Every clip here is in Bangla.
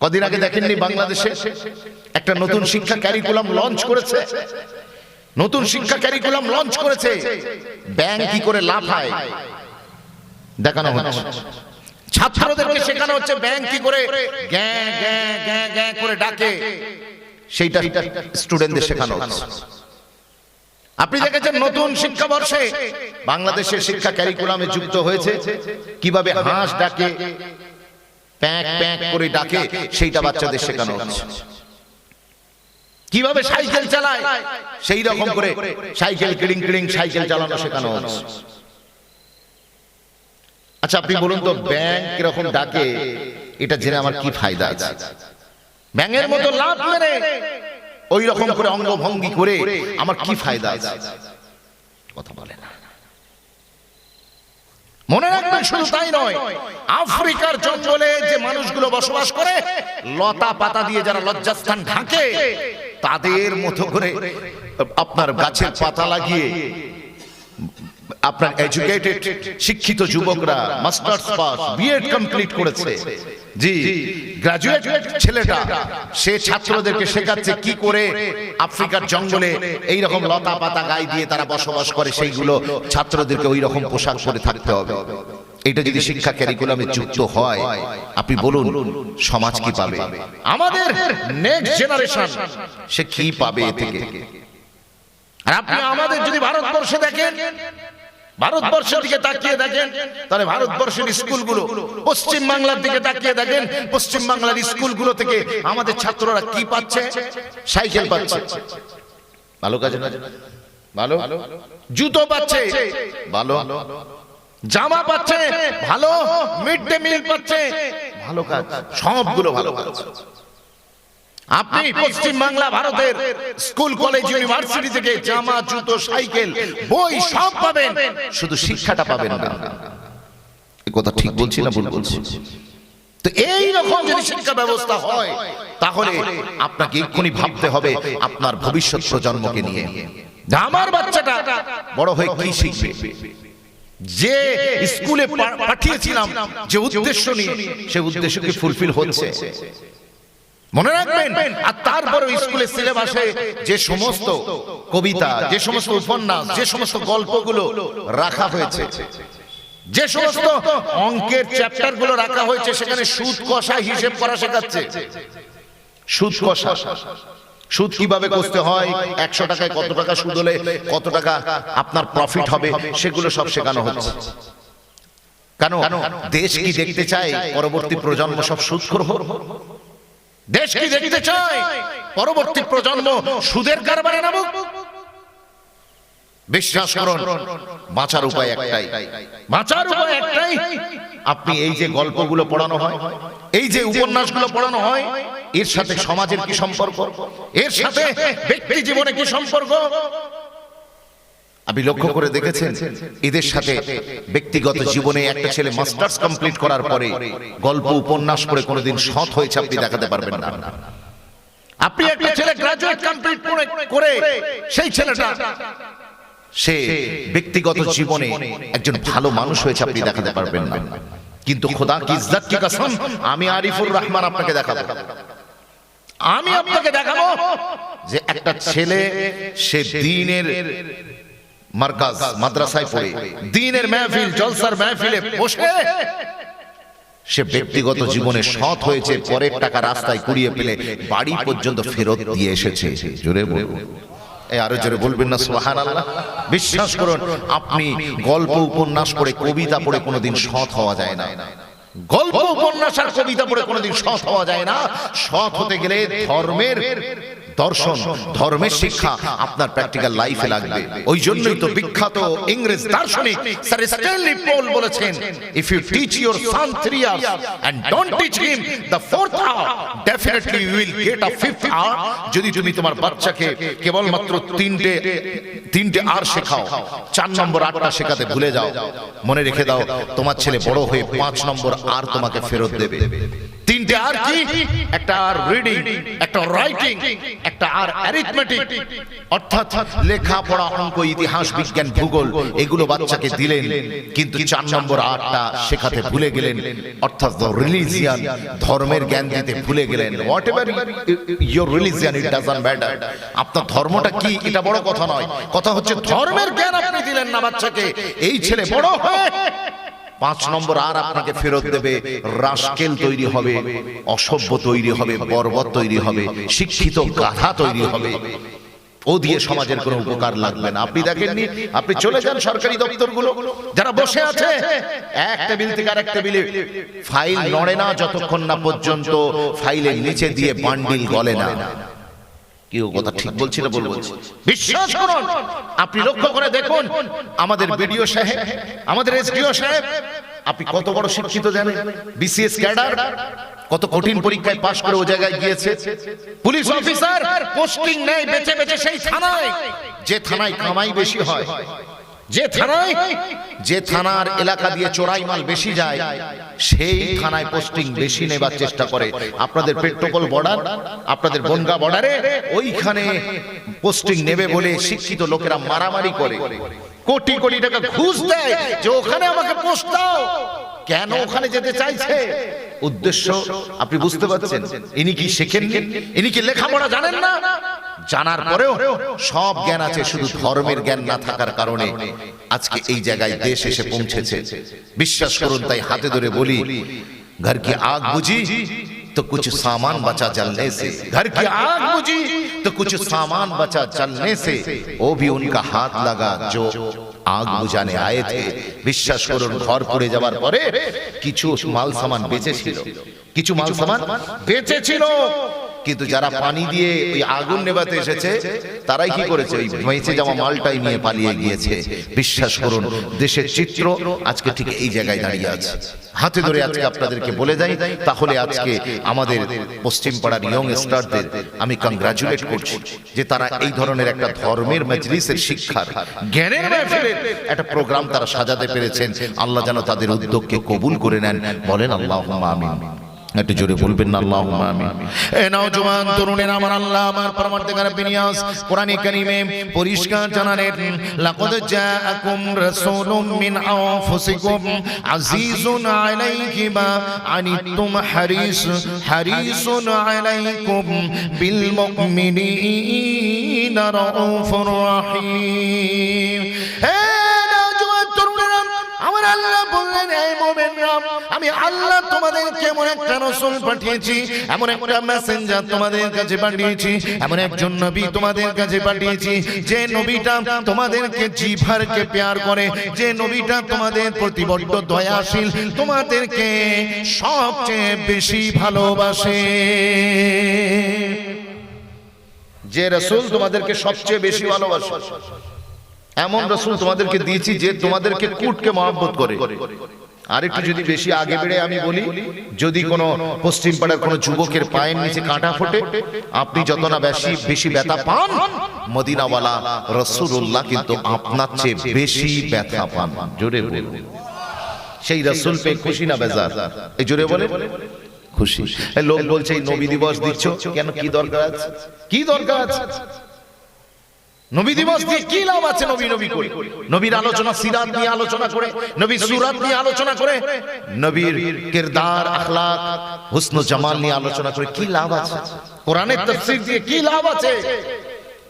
কদিন আগে দেখেননি বাংলাদেশে একটা নতুন শিক্ষা ক্যারিকুলাম লঞ্চ করেছে। নতুন শিক্ষা ক্যারিকুলাম লঞ্চ করেছে। ব্যাংক কি করে লাফায় দেখানো হচ্ছে। ছাত্রদেরকে শেখানো হচ্ছে ব্যাংক কি করে গ্যাঁ গ্যাঁ গ্যাঁ গ্যাঁ করে ডাকে। সেইটা স্টুডেন্টদের শেখানো হচ্ছে। আপনি দেখেছেন নতুন শিক্ষাবর্ষে বাংলাদেশের শিক্ষা ক্যারিকুলামে যুক্ত হয়েছে। কীভাবে হাঁস ডাকে প্যাঁক প্যাঁক করে ডাকে, সেইটা বাচ্চাদের শেখানো হচ্ছে। কীভাবে সাইকেল চালায়? সেই রকম করে সাইকেল কিড়িং কিড়িং, সাইকেল চালানো শেখানো হচ্ছে। আচ্ছা আপনি বলুন তো, ব্যাংক এরকম ডাকে? এটা জেনে আমার কি ফায়দা আছে? ব্যাঙের মতো লাভ মেরে ওই রকম করে অঙ্গভঙ্গি করে আমার কি ফায়দা আছে? কথা বলে না। মনে রাখবেন শুধু তাই নয়, আফ্রিকার জঙ্গলে যে মানুষগুলো বসবাস করে, লতা পাতা দিয়ে যারা লজ্জাস্থান ঢাকে, তাদের মতো করে আপনার গাছের পাতা লাগিয়ে, আপনার এডুকেটেড শিক্ষিত যুবকরা মাস্টার্স পাস বিএড কমপ্লিট করেছে। জি গ্রাজুয়েট ছেলেটা সে ছাত্রদেরকে শেখাচ্ছে কি করে আফ্রিকার জঙ্গলে এই রকম লতা পাতা গায়ে দিয়ে তারা বসবাস করে সেইগুলো ছাত্রদেরকে ওই রকম পোশাক পরে থাকতে হবে। এটা যদি শিক্ষা ক্যারিকুলামে যুক্ত হয় আপনি বলুন সমাজ কি পাবে? আমাদের নেক্সট জেনারেশন সে কি পাবে এ থেকে? আর আপনি আমাদের যদি ভারতবর্ষে দেখেন ভারতবর্ষের দিকে তাকিয়ে দেখেন, তাহলে ভারতবর্ষের স্কুলগুলো, পশ্চিম বাংলার দিকে তাকিয়ে দেখেন, পশ্চিম বাংলার স্কুলগুলো থেকে আমাদের ছাত্ররা কি পাচ্ছে? সাইকেল পাচ্ছে। ভালো কাজ না? ভালো? জুতো পাচ্ছে। ভালো? জামা পাচ্ছে। ভালো? মিড ডে মিল পাচ্ছে। ভালো কাজ। সবগুলো ভালো কাজ। আপনি পশ্চিম বাংলা ভারতের স্কুল কলেজ ইউনিভার্সিটি থেকে জামা জুতো সাইকেল বই সব পাবেন। শুধু শিক্ষাটা পাবেন না। কথা ঠিক বলছি না ভুল বলছি? তো এই রকম যদি শিক্ষা ব্যবস্থা হয় তাহলে আপনাকে এক্ষুনি ভাবতে হবে আপনার ভবিষ্যৎ প্রজন্মকে নিয়ে। আমার বাচ্চাটা বড় হয়ে কি শিখবে? যে স্কুলে পাঠিয়েছিলাম যে উদ্দেশ্য নিয়ে সে উদ্দেশ্য কি ফুলফিল হচ্ছে। মনে রাখবেন? আর তারপরে স্কুলের সিলেবাসে যে সমস্ত কবিতা যে সমস্ত উপন্যাস যে সমস্ত গল্পগুলো রাখা হয়েছে যে সমস্ত অঙ্কের চ্যাপ্টারগুলো রাখা হয়েছে সেখানে সুদ কষা হিসেব করা শেখাচ্ছে। সুদ কষা। সুদ কীভাবে কষতে হয়? একশো টাকায় কত টাকা সুদ হলে কত টাকা আপনার প্রফিট হবে? সেগুলো সব শেখানো হচ্ছে। কেন? দেশ কি দেখতে চায়? পরবর্তী প্রজন্ম সব সুদ করব? দেশ কি দেখতে চায়? পরবর্তী প্রজন্ম সুদের কারবারে নামুক? বিশ্বাস করুন বাঁচার উপায় একটাই। বাঁচার উপায় একটাই। আপনি এই যে গল্পগুলো পড়ানো হয় এই যে উপন্যাসগুলো পড়ানো হয় এর সাথে সমাজের কি সম্পর্ক? এর সাথে ব্যক্তি জীবনে কি সম্পর্ক? আপনি লক্ষ্য করে দেখেছেন এদের সাথে ব্যক্তিগত জীবনে একটা ছেলে মাস্টার্স কমপ্লিট করার পরে গল্প উপন্যাস পড়ে কোনোদিন সৎ হয়েছে আপনি দেখাতে পারবেন না। আপনি একটা ছেলে গ্রাজুয়েট কমপ্লিট করে সেই ছেলেটা সে ব্যক্তিগত জীবনে একজন ভালো মানুষ হয়েছে আপনি দেখাতে পারবেন না। কিন্তু খোদা কি ইজ্জত কি কসম আমি আরিফুর রহমান আপনাকে দেখাবো। আমি আপনাকে দেখাবো যে একটা ছেলে সে দিনের মার্কাজ মাদ্রাসায় পড়ে। দিনের মেহফিল জলসার মেহফিলে বসে। সে ব্যক্তিগত জীবনে সৎ হয়েছে পরের টাকা রাস্তায় কুড়িয়ে পেলে বাড়ি পর্যন্ত ফেরত দিয়ে এসেছে। জোরে বলব আরও জোরে বলবেন না সোহান আল্লাহ বিশ্বাস করুন আপনি গল্প উপন্যাস পড়ে কবিতা পড়ে কোনোদিন সৎ হওয়া যায় না। গল্প উপন্যাস আর কবিতা পড়ে কোনোদিন সৎ হওয়া যায় না। সৎ হতে গেলে ধর্মের দর্শন ধর্মের শিক্ষা আপনার প্র্যাকটিক্যাল লাইফে লাগবে। ওই জন্যই তো বিখ্যাত ইংরেজ দার্শনিক স্যার স্ট্যানলি পোল বলেছেন if you teach your son three years and don't teach him the fourth hour definitely you will get a fifth আর যদি তুমি তোমার বাচ্চাকে কেবলমাত্র তিনটে তিনটে আর শেখাও। চার নম্বর আটটা শেখাতে ভুলে যাও। মনে রেখে দাও তোমার ছেলে বড় হয়ে পাঁচ নম্বর আর তোমাকে ফেরত দেবে। তিনটে আর কি? একটা আর রিডিং একটা রাইটিং একটা আর অ্যারিথমেটিক অর্থাৎ লেখাপড়া, অঙ্ক, ইতিহাস, বিজ্ঞান, ভূগোল, এগুলো বাচ্চাকে দিলেন, কিন্তু চার নম্বর আটটা শেখাতে ভুলে গেলেন, অর্থাৎ রিলিজিয়ান ধর্মের জ্ঞান দিতে ভুলে গেলেন। Whatever your religion it doesn't matter আপনার ধর্মটা কি? এটা বড় কথা নয়। কথা হচ্ছে, ধর্মের জ্ঞান আপনি দিলেন না বাচ্চাকে। এই ছেলে বড় হয়ে পাঁচ নম্বর আর আপনাকে ফেরত দেবে, রাস্কেল তৈরি হবে, অসভ্য তৈরি হবে বর্বর তৈরি হবে, শিক্ষিত গাধা তৈরি হবে। ও দিয়ে সমাজের কোনো উপকার লাগবে না। আপনি দেখেননি? আপনি চলে যান সরকারি দপ্তরগুলো। যারা বসে আছে, এক টেবিল থেকে আরেক টেবিলে। ফাইল নড়ে না যতক্ষণ না পর্যন্ত ফাইলের নিচে দিয়ে বান্ডিল গলে না। কেউ কথা ঠিক বলছি না বলব। বিশ্বাস করুন আপনি লক্ষ্য করে দেখুন আমাদের বিডিও সাহেব আমাদের এসডিও সাহেব আপনি কত বড় শিক্ষিত জানেন? বিসিএস ক্যাডার কত কঠিন পরীক্ষায় পাশ করে ও জায়গায় গিয়েছে। পুলিশ অফিসার পোস্টিং নেই বেঁচে বেঁচে সেই থানায়। যে থানায় কামাই বেশি হয়। যে থানায় যে থানার এলাকা দিয়ে চোরাই মাল বেশি যায়, সেই থানায় পোস্টিং বেশি নেবার চেষ্টা করে। আপনাদের পেট্রোপল বর্ডার আপনাদের বনগা বর্ডারে ওইখানে পোস্টিং নেবে বলে শিক্ষিত লোকেরা মারামারি করে। কোটি কোটি টাকা ঘুষ দেয় যে ওখানে আমাকে পোস্ট দাও। কেন ওখানে যেতে চাইছে? উদ্দেশ্য, আপনি বুঝতে পারছেন? ইনি কি শেখেননি? ইনি কি লেখাপড়া জানেন না? জানার পরেও সব জ্ঞান আছে শুধু ধর্মের জ্ঞান না থাকার কারণে আজকে এই জায়গায় দেশ এসে পৌঁছেছে বিশ্বাস করুন তাই হাতে ধরে বলি ঘর কি আগ বুঝি तो कुछ सामान बचा जलने से घर की आग बुझी तो कुछ सामान बचा जलने से वो भी उनका हाथ लगा जो আগ বুঝানে আয়ে থে বিশ্বাস করুন ঘর পড়ে যাবার পরে কিছু মাল সামান বেঁচে ছিল কিছু মাল সামান বেঁচে ছিল কিন্তু যারা পানি দিয়ে ওই আগুন নেভাতে এসেছে, তারাই কি করেছে? ওই বেঁচে যাওয়া মালটাই নিয়ে পালিয়ে গিয়েছে। বিশ্বাস করুন, দেশের চিত্র আজকে ঠিক এই জায়গায় দাঁড়িয়ে আছে। হাতে ধরে আজকে আপনাদেরকে বলে যাই তাহলে আজকে আমাদের পশ্চিম পাড়ার ইয়ং স্টারদের আমি কংগ্রাচুলেট করছি যে তারা এই ধরনের একটা ধর্মের মজলিসের শিক্ষার, জ্ঞানের মাহফিলের একটা প্রোগ্রাম তারা সাজাতে পেরেছেন। আল্লাহ যেন তাদের উদ্যোগকে কবুল করে নেন। বলেন আল্লাহ আমিন। একটু জোরে বলবেন না আল্লাহ আমিন। এ নওজোয়ান তরুণের আমার আল্লাহ আমার পরমার্থকার বিনিয়াস কোরআনে কারীমে পরিষ্কার জানালেন লাকাদ জাআকুম রাসূলুম মিন আনফুসিকুম আজিজুন আলাইহি মা আনিতুম হারিস হারিসুন আলাইকুম বিল মুমিনিনা রাউফুর রহিম। যে নবীটা তোমাদের প্রতি তোমাদেরকে সবচেয়ে বেশি ভালোবাসে। যে রসুল তোমাদেরকে সবচেয়ে বেশি ভালোবাসে। এমন রসুল তোমাদেরকে দিয়েছি যে তোমাদেরকে কুটকে মহব্বত করে। আর একটু যদি বেশি আগে বেড়ে আমি বলি যদি কোনো পশ্চিম পাড়ার কোনো যুবকের পায়ের নিচে কাঁটা ফোটে আপনি যত না বেশি বেশি ব্যথা পান মদিনাওয়ালা রসুল্লাহ কিন্তু আপনার চেয়ে বেশি ব্যথা পান। জোরে বলুন। সেই রসুল পেয়ে খুশি না বেজার? এই জোরে বলে খুশি। লোক বলছে এই নবী দিবস দিচ্ছ? কেন কি দরকার আছে? কি দরকার আছে? নবী দিবস দিয়ে কি লাভ আছে নবী নবী করে? নবীর আলোচনা সিরাত নিয়ে আলোচনা করে নবীর সুরাত নিয়ে আলোচনা করে নবীর কিরদার আখলাক হুসন জামাল নিয়ে আলোচনা করে কি লাভ আছে? কোরআনের তাফসীর দিয়ে কি লাভ আছে?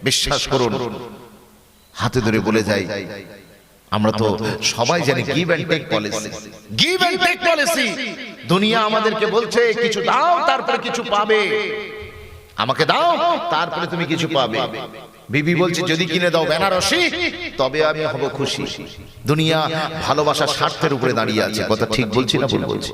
বিশ্বাস করুন হাতে ধরে বলে যাই আমরা তো সবাই জানি give and take policy give and take policy দুনিয়া আমাদেরকে বলছে কিছু দাও তারপরে কিছু পাবে। আমাকে দাও তারপরে তুমি কিছু পাবে বিবি বলছে যদি কিনে দাও বেনারসি তবে আমি হব খুশি। দুনিয়া ভালোবাসার স্বার্থের উপরে দাঁড়িয়ে আছে। কথা ঠিক বলছি না ভুল বলছি।